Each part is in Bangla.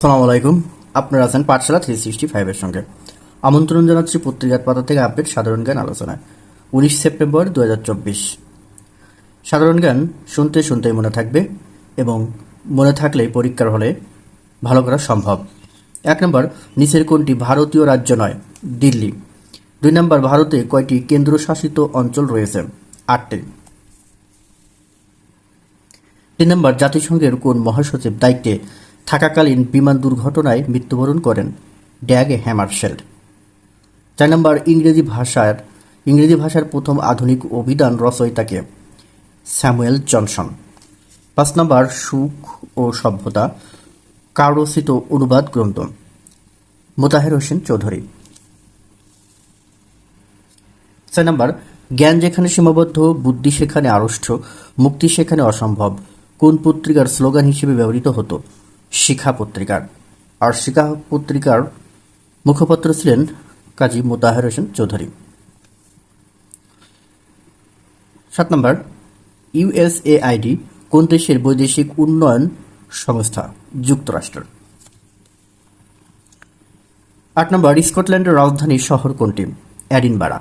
আসসালামু আলাইকুম। আপনারা আছেন পাঠশালা থ্রি সিক্সটি ফাইভের সঙ্গে। আমন্ত্রণ জানাচ্ছি পত্রিকার পাতা থেকে আপডেট সাধারণ জ্ঞান আলোচনায়। উনিশ সেপ্টেম্বর দুই হাজার চব্বিশ। সাধারণ জ্ঞান শুনতে শুনতেই মনে থাকবে এবং মনে থাকলে পরীক্ষার হলে ভালো করা সম্ভব। এক নম্বর, নিচের কোনটি ভারতীয় রাজ্য নয়? দিল্লি। দুই নম্বর, ভারতে কয়টি কেন্দ্রশাসিত অঞ্চল রয়েছে? আটটি। তিন নম্বর, জাতিসংঘের কোন মহাসচিব দায়িত্বে থাকাকালীন বিমান দুর্ঘটনায় মৃত্যুবরণ করেন ড্যাগ হ্যামারশেল্ড চার নম্বর ইংরেজি ভাষার ইংরেজি ভাষার প্রথম আধুনিক অভিধান রচয়িতাকে স্যামুয়েল জনসন। পাঁচ নম্বর সুখ ও সভ্যতা কাররচিত অনুবাদ গ্রন্থ। মোতাহের হোসেন চৌধুরী। ছয় নম্বর, জ্ঞান যেখানে সীমাবদ্ধ, বুদ্ধি সেখানে আড়ষ্ট, মুক্তি সেখানে অসম্ভব, কোন পত্রিকার স্লোগান হিসেবে ব্যবহৃত হতো? শিখা পত্রিকার আর শিখা পত্রিকার মুখপাত্র ছিলেন কাজী মোতাহের হোসেন চৌধুরী। সাত নম্বর ইউএসএআইডি কোন দেশের বৈদেশিক উন্নয়ন সংস্থা যুক্তরাষ্ট্র আট নম্বর, স্কটল্যান্ডের রাজধানী শহর কোনটি? অ্যাডিনবারা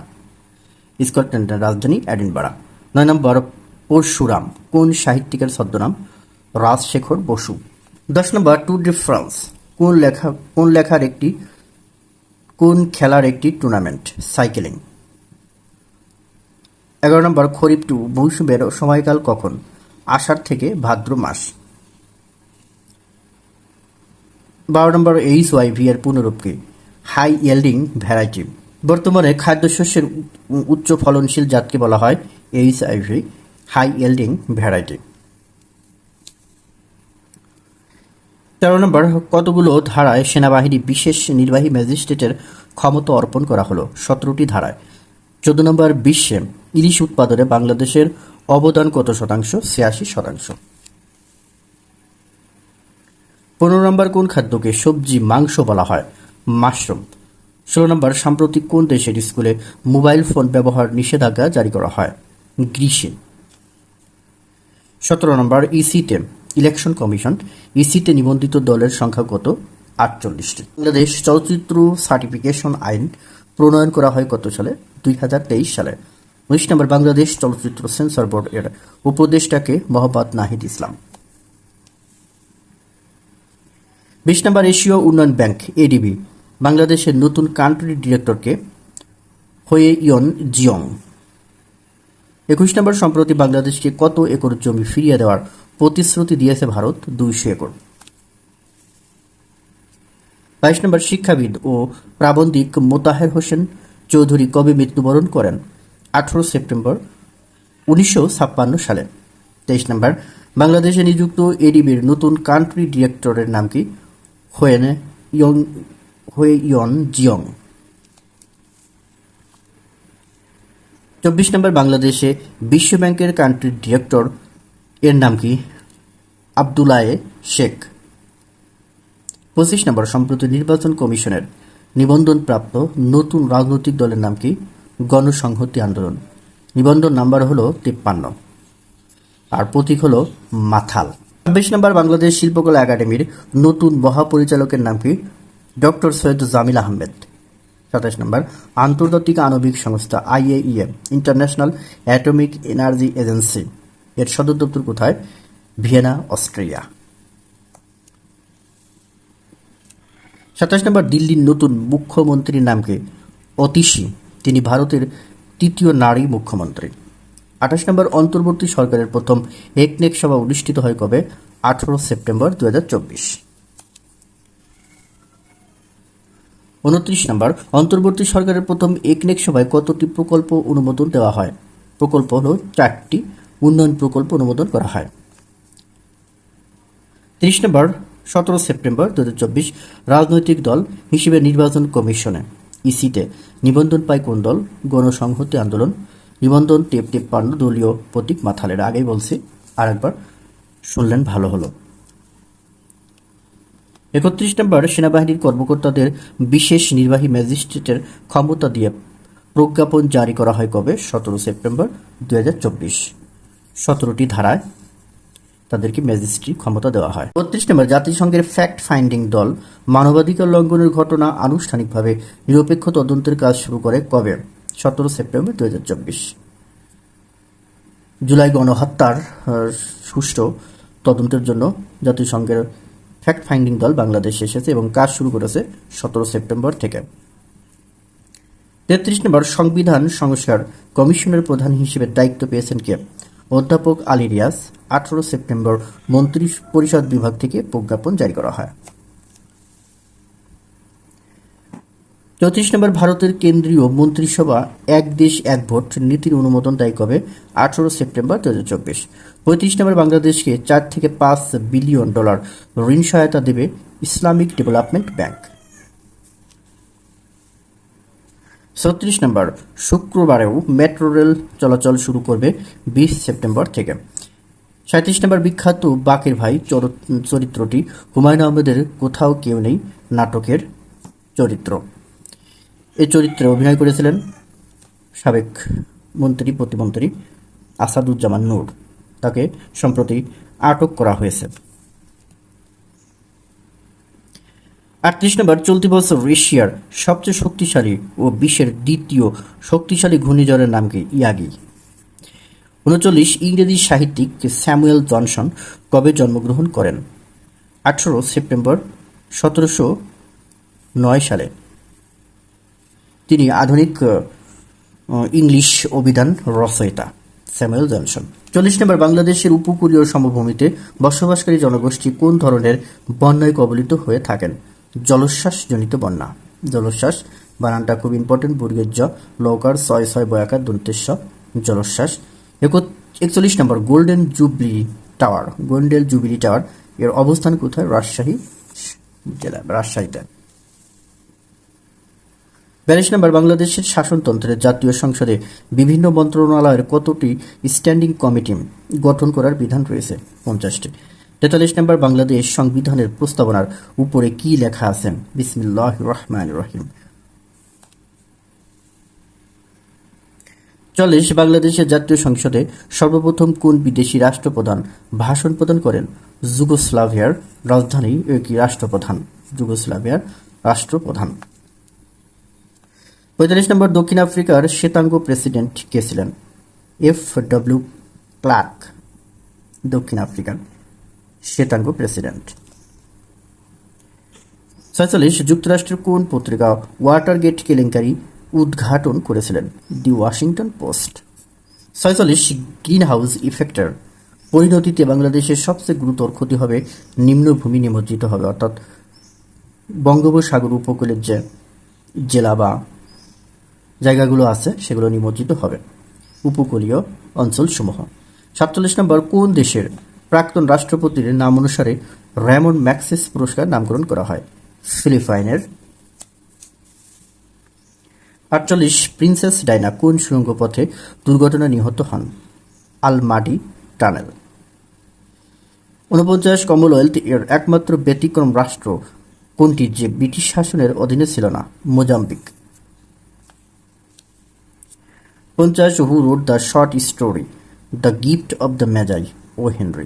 স্কটল্যান্ডের রাজধানী অ্যাডিনবারা নয় নম্বর, পরশুরাম, কোন সাহিত্যিকের ছদ্মনাম? রাজশেখর বসু। দশ নম্বর টু ডি ফ্রান্স কোন লেখা, কোন লেখার একটি, কোন খেলার একটি টুর্নামেন্ট সাইকেলিং এগারো নম্বর, খরিফ টু মৌসুমের সময়কাল কখন? আষাঢ় থেকে ভাদ্র মাস। বারো নম্বর এইচ ওয়াই ভি এর পুনরূপ কি হাই ইয়েল্ডিং ভ্যারাইটি বর্তমানে খাদ্যশস্যের উচ্চ ফলনশীল জাতকে বলা হয় H I V high yielding variety তেরো নম্বর, কতগুলো ধারায় সেনাবাহিনী বিশেষ নির্বাহী ম্যাজিস্ট্রেটের ক্ষমতা অর্পণ করা হলো? সতেরোটি ধারায়। চোদ্দ নম্বর, বিশ্বে ইলিশ উৎপাদনে বাংলাদেশের অবদান কত শতাংশ? ছিয়াশি শতাংশ। পনেরো নম্বর, কোন খাদ্যকে সবজি, মাংস বলা হয়? মাশরুম। ষোলো নম্বর, সাম্প্রতিক কোন দেশের স্কুলে মোবাইল ফোন ব্যবহার নিষেধাজ্ঞা জারি করা হয়? গ্রীষ্মে। সতেরো নম্বর, ইসিতে ইলেকশন কমিশন ইসিতে নিবন্ধিত দলের সংখ্যা কত আটচল্লিশটি। বাংলাদেশ চলচ্চিত্র সার্টিফিকেশন আইন প্রণয়ন করা হয় কত সালে, দুই হাজার তেইশ সালে। উনিশ নম্বর, বাংলাদেশ চলচ্চিত্র সেন্সর বোর্ড এর উপদেষ্টাকে মোহাম্মদ নাহিদ ইসলাম। বিশ নম্বর, এশীয় উন্নয়ন ব্যাংক, এডিবি, বাংলাদেশের নতুন কান্ট্রি ডিরেক্টরকে হয়ে ইয়ন জিয়ং। একুশ নম্বর, সম্প্রতি বাংলাদেশকে কত একর জমি ফিরিয়ে দেওয়ার প্রতিশ্রুতি দিয়েছে ভারত দুইশো একর। বাইশ নম্বর শিক্ষাবিদ ও প্রাবন্ধিক মোতাহের হোসেন চৌধুরী কবে মৃত্যুবরণ করেন? আঠারো সেপ্টেম্বর উনিশশো ছাপ্পান্ন সালে। তেইশ নম্বর, বাংলাদেশে নিযুক্ত এডিবির নতুন কান্ট্রি ডিরেক্টরের নাম কি? হোয়েন ইয়ং হোয়ে ইয়ন জিয়ং। চব্বিশ নম্বর, বাংলাদেশে বিশ্ব ব্যাংকের কান্ট্রি ডিরেক্টর এর নাম কি? আবদুল্লায়ে শেখ। পঁচিশ নম্বর, সম্প্রতি নির্বাচন কমিশনের নিবন্ধনপ্রাপ্ত নতুন রাজনৈতিক দলের নাম কি? গণসংহতি আন্দোলন। নিবন্ধন নাম্বার হলো তিপ্পান্ন। আর প্রতীক হলো মাথাল। ছাব্বিশ নম্বর, বাংলাদেশ শিল্পকলা একাডেমির নতুন মহাপরিচালকের নাম কি? ডক্টর সৈয়দ জামিল আহমেদ। সাতাশ নম্বর, আন্তর্জাতিক আণবিক সংস্থা IAEA international atomic energy agency. এর সদর দপ্তর কোথায়? Vienna, Austria. সাতাশ নম্বর, দিল্লির নতুন মুখ্যমন্ত্রীর নাম কি অতিশী। তিনি ভারতের তৃতীয় নারী মুখ্যমন্ত্রী। আঠাশ নম্বর, অন্তর্বর্তী সরকারের প্রথম একনেক সভা অনুষ্ঠিত হয় কবে? আঠারো সেপ্টেম্বর দু উনত্রিশ নম্বর, অন্তর্বর্তী সরকারের প্রথম একনেক সভায় কতটি প্রকল্প অনুমোদন দেওয়া হয়? প্রকল্প হল চারটি উন্নয়ন প্রকল্প অনুমোদন করা হয়। তিরিশ নম্বর, সতেরো সেপ্টেম্বর দুই হাজার চব্বিশ, রাজনৈতিক দল হিসেবে নির্বাচন কমিশনে ইসিতে নিবন্ধন পায় কোন দল? গণসংহতি আন্দোলন, নিবন্ধন টেপ টেপ পান্ন দলীয় প্রতীক মাথালের আগেই বলছি, আরেকবার শুনলেন ভালো হলো। একত্রিশ নম্বর, সেনাবাহিনীর কর্মকর্তাদের বিশেষ নির্বাহী ম্যাজিস্ট্রেটের ক্ষমতা দিয়ে প্রজ্ঞাপন জারি করা হয় কবে? সতেরো সেপ্টেম্বর দু হাজার চব্বিশ। সতেরোটি ধারায় তাদেরকে ম্যাজিস্ট্রি ক্ষমতা দেওয়া হয়। বত্রিশ নম্বর, জাতিসংঘের ফ্যাক্ট ফাইন্ডিং দল মানবাধিকার লঙ্ঘনের ঘটনা আনুষ্ঠানিকভাবে নিরপেক্ষ তদন্তের কাজ শুরু করে কবে? সতেরো সেপ্টেম্বর দু হাজার চব্বিশ। জুলাই গণহত্যার সুষ্ঠু তদন্তের জন্য জাতিসংঘের ফ্যাক্ট ফাইন্ডিং দল বাংলাদেশে এসেছে এবং কাজ শুরু করেছে সতেরো সেপ্টেম্বর থেকে। তেত্রিশ নম্বর, সংবিধান সংস্কার কমিশনের প্রধান হিসেবে দায়িত্ব পেয়েছেন কে? অধ্যাপক আলী রিয়াজ, আঠারো সেপ্টেম্বর মন্ত্রী পরিষদ বিভাগ থেকে প্রজ্ঞাপন জারি করা হয়। চৌত্রিশ নম্বর, ভারতের কেন্দ্রীয় মন্ত্রিসভা এক দেশ, এক ভোট নীতির অনুমোদন দেয় কবে? আঠারো সেপ্টেম্বর দু হাজার চব্বিশ। পঁয়ত্রিশ নম্বর, বাংলাদেশকে চার থেকে পাঁচ বিলিয়ন ডলার ঋণ সহায়তা দেবে ইসলামিক ডেভেলপমেন্ট ব্যাংক। ছত্রিশ নম্বর, শুক্রবারেও মেট্রো রেল চলাচল শুরু করবে বিশ সেপ্টেম্বর থেকে। সাঁত্রিশ নম্বর বিখ্যাত বাকের ভাই চর- চরিত্রটি হুমায়ুন আহমেদের কোথাও কেউ নেই নাটকের চরিত্র। এই চরিত্রে অভিনয় করেছিলেন সাবেক মন্ত্রী, প্রতিমন্ত্রী আসাদুজ্জামান নূর। তাকে সম্প্রতি আটক করা হয়েছে। আটত্রিশ নম্বর, চলতি বছর এশিয়ার সবচেয়ে শক্তিশালী ও বিশ্বের দ্বিতীয় শক্তিশালী ঘূর্ণিঝড়ের নাম কি? ইয়াগি। উনচল্লিশ, ইংরেজি সাহিত্যিক স্যামুয়েল জনসন কবে জন্মগ্রহণ করেন? আঠারো সেপ্টেম্বর, সতেরোশো নয় সালে। তিনি আধুনিক ইংলিশ অভিধান রচয়িতা স্যামুয়েল জনসন। চল্লিশ নম্বর, বাংলাদেশের উপকূলীয় সমভূমিতে বসবাসকারী জনগোষ্ঠী কোন ধরনের বন্যায় কবলিত হয়ে থাকেন? জলোচ্ছ্বাসজনিত বন্যা। জলোচ্ছ্বাস, বানানটা খুব ইম্পর্টেন্ট বর্গের জ লৌকার ছয় ছয় বয়াকার দন্তেশ্ব, জলোচ্ছ্বাস। একচল্লিশ নম্বর, golden jubilee tower. Golden jubilee tower, এর অবস্থান কোথায়? রাজশাহী জেলা রাজশাহীতে। বিয়াল্লিশ নম্বর, বাংলাদেশের শাসনতন্ত্রের জাতীয় সংসদে বিভিন্ন মন্ত্রণালয়ের কতটি স্ট্যান্ডিং কমিটি গঠন করার বিধান রয়েছে? পঞ্চাশটি। তেতাল্লিশ নম্বর বাংলাদেশ সংবিধানের প্রস্তাবনার উপরে কি লেখা আছেন বিসমিল্লাহ রহমান রহিম। চল্লিশ, বাংলাদেশের জাতীয় সংসদে সর্বপ্রথম কোন বিদেশি রাষ্ট্রপ্রধান ভাষণ প্রদান করেন? যুগোস্লাভিয়ার রাজধানী কি রাষ্ট্রপ্রধান? যুগোস্লাভিয়ার রাষ্ট্রপ্রধান। পঁয়তাল্লিশ নম্বর, দক্ষিণ আফ্রিকার শ্বেতাঙ্গ প্রেসিডেন্ট কে ছিলেন? এফ ডব্লিউ ক্লার্ক, দক্ষিণ আফ্রিকার। শ্বেতাঙ্গ প্রেসিডেন্ট। ছয়চল্লিশ, যুক্তরাষ্ট্রের কোন পত্রিকা ওয়াটারগেট কেলেঙ্কারি উদ্ঘাটন করেছিলেন? The Washington Post. ছয়চল্লিশ গ্রিন হাউস ইফেক্টের। পরিণতিতে বাংলাদেশের সবচেয়ে গুরুতর ক্ষতি হবে নিম্নভূমি নিমজ্জিত হবে, অর্থাৎ বঙ্গোপসাগর উপকূলের যে জেলা বা জায়গাগুলো আছে, সেগুলো নিমজ্জিত হবে। উপকূলীয় অঞ্চলসমূহ। সাতচল্লিশ নম্বর, কোন দেশের প্রাক্তন রাষ্ট্রপতির নাম অনুসারে র্যামন ম্যাক্সিস পুরস্কার নামকরণ করা হয়। ফিলিপাইনের আটচল্লিশ প্রিন্সেস ডাইনা কোন সুড়ঙ্গ পথে দুর্ঘটনা নিহত হন? আলমাডি টানেল। ঊনপঞ্চাশ কমনওয়েলথ এর একমাত্র ব্যতিক্রম রাষ্ট্র কোনটি যে ব্রিটিশ শাসনের অধীনে ছিল না? মোজাম্বিক। পঞ্চাশ who wrote the short story, the gift of the Magi, O Henry.